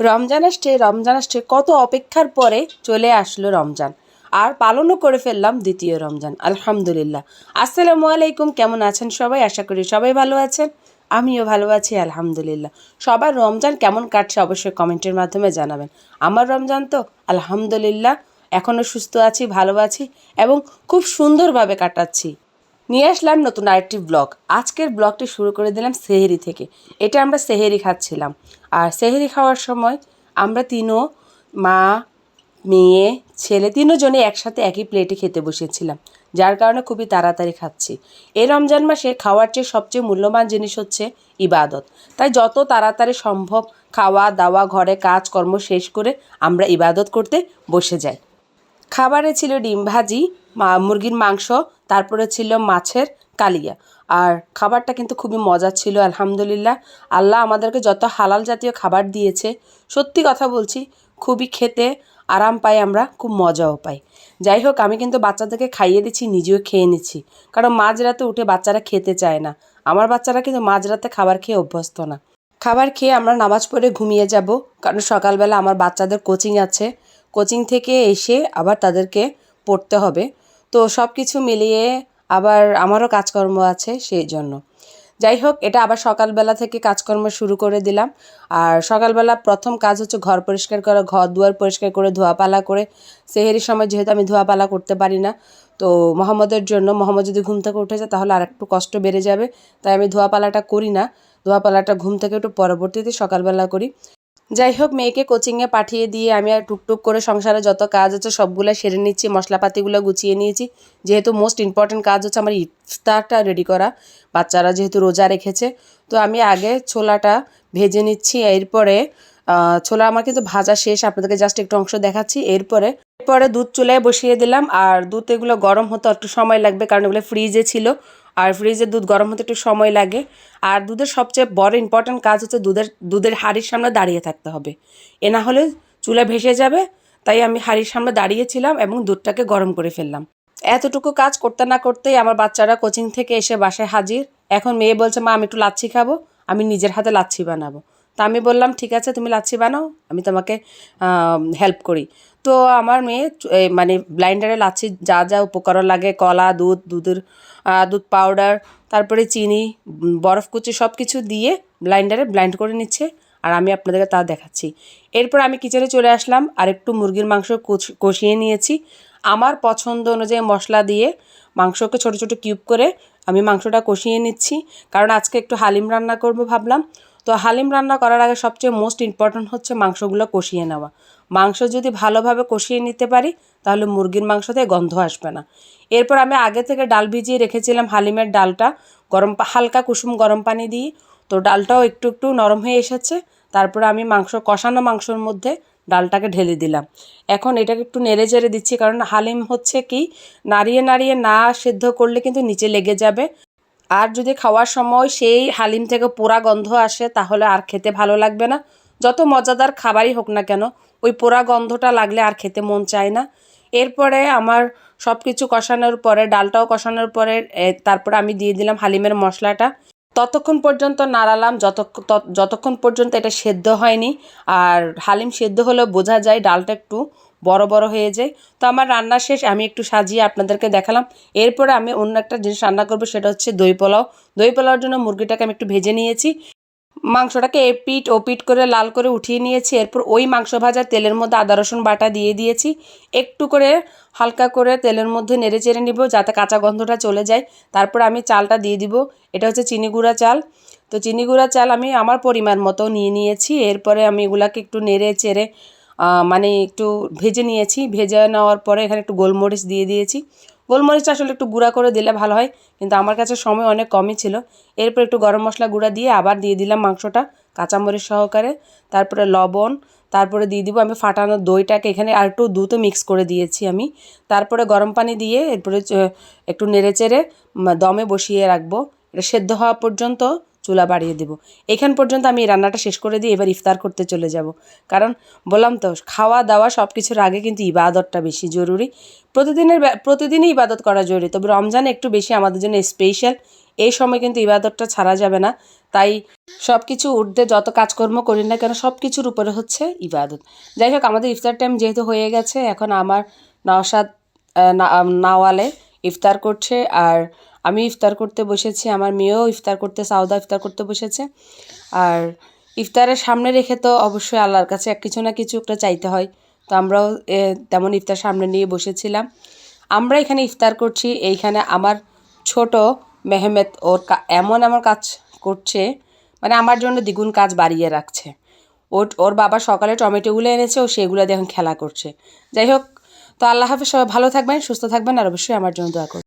রমজান আসছে রমজান আসছে, কত অপেক্ষার পরে চলে আসলো রমজান। আর পালনও করে ফেললাম দ্বিতীয় রমজান, আলহামদুলিল্লাহ। আসসালামু আলাইকুম, কেমন আছেন সবাই? আশা করি সবাই ভালো আছেন, আমিও ভালো আছি, আলহামদুলিল্লাহ। সবার রমজান কেমন কাটছে অবশ্যই কমেন্টের মাধ্যমে জানাবেন। আমার রমজান তো, আলহামদুলিল্লাহ এখনও সুস্থ আছি, ভালো আছি, এবং খুব সুন্দরভাবে কাটাচ্ছি। নিয়ে আসলাম নতুন আরেকটি ব্লগ আজকের ব্লগটি শুরু করে দিলাম সেহেরি থেকে। এটা আমরা সেহেরি খাচ্ছিলাম। আর সেহেরি খাওয়ার সময় আমরা তিনও মা, মেয়ে, ছেলে তিনজনে একসাথে একই প্লেটে খেতে বসেছিলাম, যার কারণে খুবই তাড়াতাড়ি খাচ্ছি। এই রমজান মাসে খাওয়ার চেয়ে সবচেয়ে মূল্যবান জিনিস হচ্ছে ইবাদত। তাই যত তাড়াতাড়ি সম্ভব খাওয়া দাওয়া, ঘরে কাজকর্ম শেষ করে আমরা ইবাদত করতে বসে যাই। খাবারে ছিল ডিম ভাজি মুরগির মাংস তারপরে ছিল মাছের কালিয়া। আর খাবারটা কিন্তু খুবই মজা ছিল, আলহামদুলিল্লাহ। আল্লাহ আমাদেরকে যত হালাল জাতীয় খাবার দিয়েছে, সত্যি কথা বলছি, খুবই খেতে আরাম পাই আমরা, খুব মজাও পাই। যাই হোক, আমি কিন্তু বাচ্চাদেরকে খাইয়ে দিচ্ছি, নিজেও খেয়ে নিচ্ছি। কারণ মাঝরাতে উঠে বাচ্চারা খেতে চায় না। আমার বাচ্চারা কিন্তু মাঝরাতে খাবার খেয়ে অভ্যস্ত না। খাবার খেয়ে আমরা নামাজ পড়ে ঘুমিয়ে যাব, কারণ সকালবেলা আমার বাচ্চাদের কোচিং আছে। কোচিং থেকে এসে আবার তাদেরকে পড়তে হবে। তো সব কিছু মিলিয়ে আবার আমারও কাজকর্ম আছে সেই জন্য। যাই হোক, এটা আবার সকালবেলা থেকে কাজকর্ম শুরু করে দিলাম। আর সকালবেলা প্রথম কাজ হচ্ছে ঘর পরিষ্কার করা, ঘর দুয়ার পরিষ্কার করে, ধোয়াপালা করে। সেহেরির সময় যেহেতু আমি ধোয়াপালা করতে পারি না, তো মোহাম্মদের জন্য, মোহাম্মদ যদি ঘুম থেকে উঠে যায় তাহলে আর একটু কষ্ট বেড়ে যাবে। তাই আমি ধোয়াপালাটা করি না, ধোয়াপালাটা ঘুম থেকে একটু পরবর্তীতে সকালবেলা করি। যাই হোক মেয়েকে কোচিংয়ে পাঠিয়ে দিয়ে আমি আর টুকটুক করে সংসারে যত কাজ আছে সবগুলো সেরে নিচ্ছি, মশলাপাতিগুলো গুছিয়ে নিয়েছি। যেহেতু মোস্ট ইম্পর্ট্যান্ট কাজ হচ্ছে আমার ইফতারটা রেডি করা, বাচ্চারা যেহেতু রোজা রেখেছে। তো আমি আগে ছোলাটা ভেজে নিচ্ছি, এরপরে ছোলা আমার কিন্তু ভাজা শেষ, আপনাদেরকে জাস্ট একটু অংশ দেখাচ্ছি। এরপরে এরপরে দুধ চুলায় বসিয়ে দিলাম, আর দুধ এগুলো গরম হতে একটু সময় লাগবে, কারণ এগুলো ফ্রিজে ছিল। আর ফ্রিজে দুধ গরম হতে একটু সময় লাগে। আর দুধের সবচেয়ে বড় ইম্পর্ট্যান্ট কাজ হচ্ছে দুধের দুধের হাড়ির সামনে দাঁড়িয়ে থাকতে হবে। এ না হলে চুলা ভেসে যাবে, তাই আমি হাড়ির সামনে দাঁড়িয়েছিলাম এবং দুধটাকে গরম করে ফেললাম। এতটুকু কাজ করতে না করতেই আমার বাচ্চারা কোচিং থেকে এসে বাসায় হাজির। এখন মেয়ে বলছে, মা, আমি একটু লাচ্ছি খাব, আমি নিজের হাতে লাচ্ছি বানাবো। তা আমি বললাম, ঠিক আছে, তুমি লাচ্ছি বানাও, আমি তোমাকে হেল্প করি। তো আমার মেয়ে মানে ব্লাইন্ডারে লাচ্ছি যা যা উপকরণ লাগে, কলা, দুধ, দুধের দুধ পাউডার তারপরে চিনি বরফ কুচি সব কিছু দিয়ে ব্লাইন্ডারে ব্লাইন্ড করে নিচ্ছে আর আমি আপনাদেরকে তা দেখাচ্ছি। এরপর আমি কিচেনে চলে আসলাম, আর একটু মুরগির মাংস কষিয়ে নিয়েছি। আমার পছন্দ অনুযায়ী মশলা দিয়ে মাংসকে ছোট ছোট কিউব করে আমি মাংসটা কষিয়ে নিচ্ছি। কারণ আজকে একটু হালিম রান্না করব ভাবলাম। তো হালিম রান্না করার আগে সবচেয়ে মোস্ট ইম্পর্ট্যান্ট হচ্ছে মাংসগুলো কষিয়ে নেওয়া। মাংস যদি ভালোভাবে কষিয়ে নিতে পারি, তাহলে মুরগির মাংসতে গন্ধ আসবে না। এরপর আমি আগে থেকে ডাল ভিজিয়ে রেখেছিলাম হালিমের ডালটা। গরম হালকা কুসুম গরম পানি দিয়ে। তো ডালটাও একটু একটু নরম হয়ে এসেছে। তারপরে আমি মাংস, কষানো মাংসর মধ্যে ডালটাকে ঢেলে দিলাম। এখন এটাকে একটু নেড়ে চেড়ে দিচ্ছি, কারণ হালিম হচ্ছে কি, নাড়িয়ে নাড়িয়ে না সেদ্ধ করলে কিন্তু নিচে লেগে যাবে। আর যদি খাওয়ার সময় সেই হালিম থেকে পোড়া গন্ধ আসে, তাহলে আর খেতে ভালো লাগবে না। যত মজাদার খাবারই হোক না কেন, ওই পোড়া গন্ধটা লাগলে আর খেতে মন চায় না। এরপরে আমার সব কিছু কষানোর পরে, ডালটাও কষানোর পরে তারপরে আমি দিয়ে দিলাম হালিমের মশলাটা। ততক্ষণ পর্যন্ত নাড়ালাম যতক্ষণ পর্যন্ত এটা সেদ্ধ হয়নি। আর হালিম সেদ্ধ হলেও বোঝা যায়, ডালটা একটু বড় বড় হয়ে যায়। তো আমার রান্না শেষ, আমি একটু সাজিয়ে আপনাদেরকে দেখালাম। এরপরে আমি অন্য একটা জিনিস রান্না করব, সেটা হচ্ছে দই পোলাও। দই পোলাওর জন্য মুরগিটাকে আমি একটু ভেজে নিয়েছি। মাংসটাকে এপিট ওপিট করে লাল করে উঠিয়ে নিয়েছি। এরপর ওই মাংস ভাজা তেলের মধ্যে আদা, রসুন বাটা দিয়ে দিয়েছি। একটু করে হালকা করে তেলের মধ্যে নেড়ে চেড়ে নিব, যাতে কাঁচা গন্ধটা চলে যায়। তারপর আমি চালটা দিয়ে দিব। এটা হচ্ছে চিনি গুঁড়া চাল। তো চিনি গুঁড়া চাল আমি আমার পরিমাণ মতো নিয়ে নিয়েছি। এরপরে আমি এগুলাকে একটু নেড়ে চেড়ে মানে একটু ভেজে নিয়েছি। ভেজে নেওয়ার পরে এখানে একটু গোলমরিচ দিয়ে দিয়েছি। গোলমরিচটা আসলে একটু গুঁড়া করে দিলে ভালো হয়, কিন্তু আমার কাছে সময় অনেক কমই ছিল। এরপর একটু গরম মশলা গুঁড়া দিয়ে আবার দিয়ে দিলাম মাংসটা কাঁচামরিচ সহকারে, তারপরে লবণ, তারপরে দিয়ে দিব আমি ফাটানো দইটাকে। এখানে আর একটু দুধও মিক্স করে দিয়েছি আমি। তারপরে গরম পানি দিয়ে এরপরে একটু নেড়ে চেড়ে দমে বসিয়ে রাখব। এটা সেদ্ধ হওয়া পর্যন্ত চুলা বাড়িয়ে দেবো। এখান পর্যন্ত আমি রান্নাটা শেষ করে দিয়ে এবার ইফতার করতে চলে যাব। কারণ বললাম তো, খাওয়া দাওয়া সব কিছুর আগে কিন্তু ইবাদতটা বেশি জরুরি। প্রতিদিনের প্রতিদিনই ইবাদত করা জরুরি। তবে রমজান একটু বেশি আমাদের জন্য স্পেশাল এই সময় কিন্তু ইবাদতটা ছাড়া যাবে না। তাই সব কিছু ঊর্ধ্বে যত কাজকর্ম করি না কেন সব কিছুর উপরে হচ্ছে ইবাদত। যাই হোক, আমাদের ইফতার টাইম যেহেতু হয়ে গেছে, এখন আমার নওশাদ না- নাওয়ালে ইফতার করছে। আর আমি ইফতার করতে বসেছি, আমার মেয়েও ইফতার করতে সাউদা ইফতার করতে বসেছে। আর ইফতারের সামনে রেখে তো অবশ্যই আল্লাহর কাছে এক কিছু না কিছু একটা চাইতে হয়। তো আমরাও তেমন ইফতার সামনে নিয়ে বসেছিলাম। আমরা এখানে ইফতার করছি, এইখানে আমার ছোট মেহমেদ ওর এমন এমন কাজ করছে মানে আমার জন্য দ্বিগুণ কাজ বাড়িয়ে রাখছে। ওর ওর বাবা সকালে টমেটোগুলো এনেছে, ও সেগুলো দিয়ে এখন খেলা করছে। যাই হোক, তো আল্লাহ হাফিজ, সবাই ভালো থাকবেন, সুস্থ থাকবেন, আর অবশ্যই আমার জন্য দোয়া করবেন।